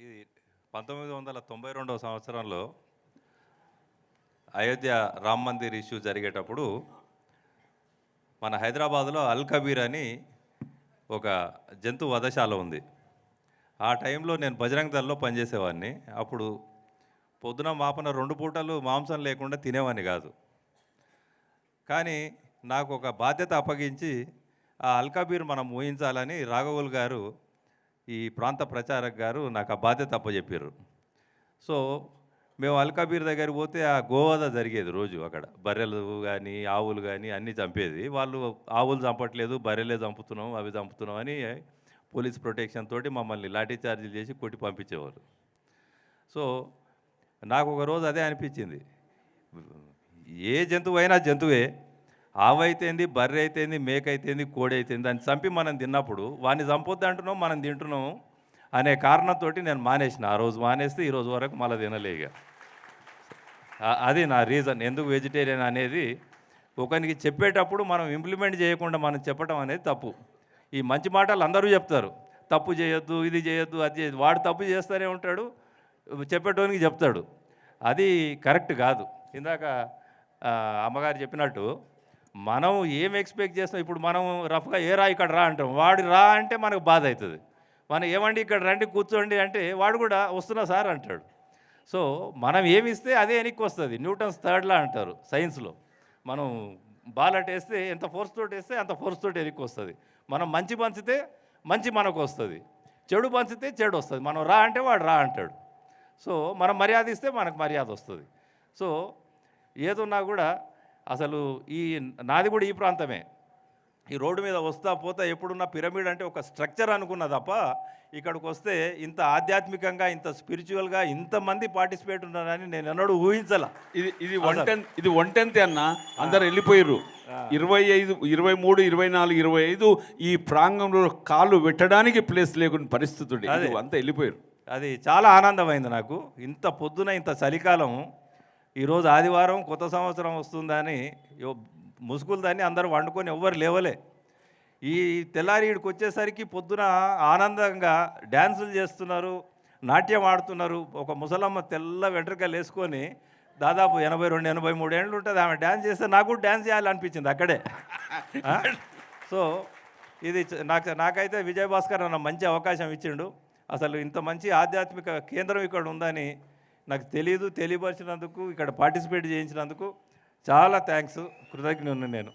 ఇది పంతొమ్మిది వందల తొంభై రెండవ సంవత్సరంలో అయోధ్య రామ్ మందిర్ ఇష్యూ జరిగేటప్పుడు మన హైదరాబాద్లో అల్ కబీర్ అని ఒక జంతు వధశాల ఉంది. ఆ టైంలో నేను బజరంగ్ దళలో పనిచేసేవాడిని. అప్పుడు పొద్దున మాపన రెండు పూటలు మాంసం లేకుండా తినేవాడిని కాదు. కానీ నాకు ఒక బాధ్యత అప్పగించి ఆ అల్కబీర్ మనం ఊహించాలని రాఘవుల్ గారు ఈ ప్రాంత ప్రచారక్ గారు నాకు ఆ బాధ్యత అప్పచెప్పారు సో మేము అల్కాబీర్ దగ్గరికి పోతే ఆ గోవాద జరిగేది రోజు అక్కడ. బర్రెలు కానీ ఆవులు కానీ అన్నీ చంపేది. వాళ్ళు ఆవులు చంపట్లేదు బర్రెలే చంపుతున్నాం అవి చంపుతున్నాం అని పోలీస్ ప్రొటెక్షన్ తోటి మమ్మల్ని లాఠీ చార్జీలు చేసి కొట్టి పంపించేవారు. సో నాకు ఒక రోజు అదే అనిపించింది. ఏ జంతువు అయినా జంతువే ఆవైతేంది బర్రె అయితేంది మేక అయితేంది కోడి అయితేంది దాన్ని చంపి మనం తిన్నప్పుడు వాడిని చంపొద్దు అంటున్నాం మనం తింటున్నాం అనే కారణంతో నేను మానేసిన. ఆ రోజు మానేస్తే ఈ రోజు వరకు మళ్ళీ తినలేక అది నా రీజన్. ఎందుకు వెజిటేరియన్ అనేది ఒకరికి చెప్పేటప్పుడు మనం ఇంప్లిమెంట్ చేయకుండా మనం చెప్పడం అనేది తప్పు. ఈ మంచి మాటలు అందరూ చెప్తారు. తప్పు చేయొద్దు ఇది చేయొద్దు అది చేయొద్దు. వాడు తప్పు చేస్తూనే ఉంటాడు చెప్పేటోనికి చెప్తాడు. అది కరెక్ట్ కాదు. ఇందాక అమ్మగారు చెప్పినట్టు మనం ఏం ఎక్స్పెక్ట్ చేస్తాం ఇప్పుడు మనం రఫ్గా ఏ రా ఇక్కడ రా అంటాం. వాడు రా అంటే మనకు బాధ అవుతుంది. మనం ఏమండి ఇక్కడ రండి కూర్చోండి అంటే వాడు కూడా వస్తున్నా సార్ అంటాడు. సో మనం ఏమిస్తే అదే వెనక్కి వస్తుంది. న్యూటన్స్ థర్డ్లా అంటారు సైన్స్లో మనం బాల్ అట్ వేస్తే ఎంత ఫోర్స్ తోటి వేస్తే అంత ఫోర్స్ తోటి వెనక్కి వస్తుంది. మనం మంచి పంచితే మంచి మనకు వస్తుంది. చెడు పంచితే చెడు వస్తుంది. మనం రా అంటే వాడు రా అంటాడు. సో మనం మర్యాద ఇస్తే మనకు మర్యాద వస్తుంది. సో ఏదున్నా కూడా అసలు ఈ నాది కూడా ఈ ప్రాంతమే. ఈ రోడ్డు మీద వస్తా పోతా ఎప్పుడున్న పిరమిడ్ అంటే ఒక స్ట్రక్చర్ అనుకున్నా తప్ప ఇక్కడికి వస్తే ఇంత ఆధ్యాత్మికంగా ఇంత స్పిరిచువల్గా ఇంతమంది పార్టిసిపేట్ ఉన్నారని నేను ఎన్నడూ ఊహించాల. ఇది ఇది వన్ టెన్ ఇది వన్ టెన్త్ అన్న అందరు వెళ్ళిపోయారు ఇరవై ఐదు ఇరవై మూడు ఇరవై నాలుగు ఇరవై ఐదు ఈ ప్రాంగంలో కాళ్ళు పెట్టడానికి ప్లేస్ లేకుండా పరిస్థితి అంతా వెళ్ళిపోయారు అది చాలా ఆనందమైంది నాకు. ఇంత పొద్దున ఇంత చలికాలం ఈరోజు ఆదివారం కొత్త సంవత్సరం వస్తుందని ముసుగులు దాన్ని అందరూ వండుకొని ఎవ్వరు లేవలే. ఈ తెల్లారి ఈడికి వచ్చేసరికి పొద్దున ఆనందంగా డ్యాన్సులు చేస్తున్నారు నాట్యం ఆడుతున్నారు. ఒక ముసలమ్మ తెల్ల వెంట్రుకలు వేసుకొని దాదాపు ఎనభై రెండు ఎనభై మూడు ఏళ్ళు ఉంటుంది. ఆమె డ్యాన్స్ చేస్తే నాకు కూడా డ్యాన్స్ చేయాలనిపించింది అక్కడే. సో ఇది నాకు నాకైతే విజయ్ భాస్కర్ అన్న మంచి అవకాశం ఇచ్చిండు. అసలు ఇంత మంచి ఆధ్యాత్మిక కేంద్రం ఇక్కడ ఉందని నాకు తెలియదు తెలియపరిచినందుకు ఇక్కడ పార్టిసిపేట్ చేయించినందుకు చాలా థ్యాంక్స్ కృతజ్ఞుని నేను.